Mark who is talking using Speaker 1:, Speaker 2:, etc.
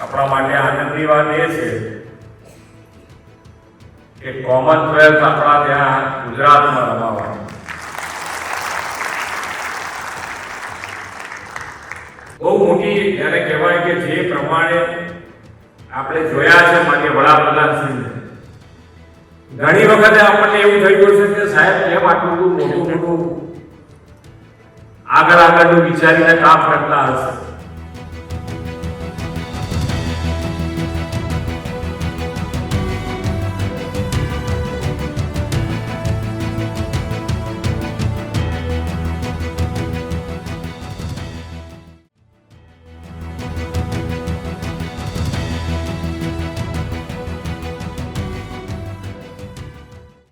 Speaker 1: આપણા માટે આનંદની વાત એ છે કે કોમનવેલ્થ આપણા ત્યાં ગુજરાતમાં રમાવાનું. બહુ મોટી જ્યારે કહેવાય કે જે પ્રમાણે આપણે જોયા છે માન્ય વડાપ્રધાનશ્રીને ઘણી વખતે આપણને એવું થઈ ગયું છે કે સાહેબ કેમ આટલું બધું મોટું મોટું આગળ આગળનું વિચારીને કામ કરતા હશે?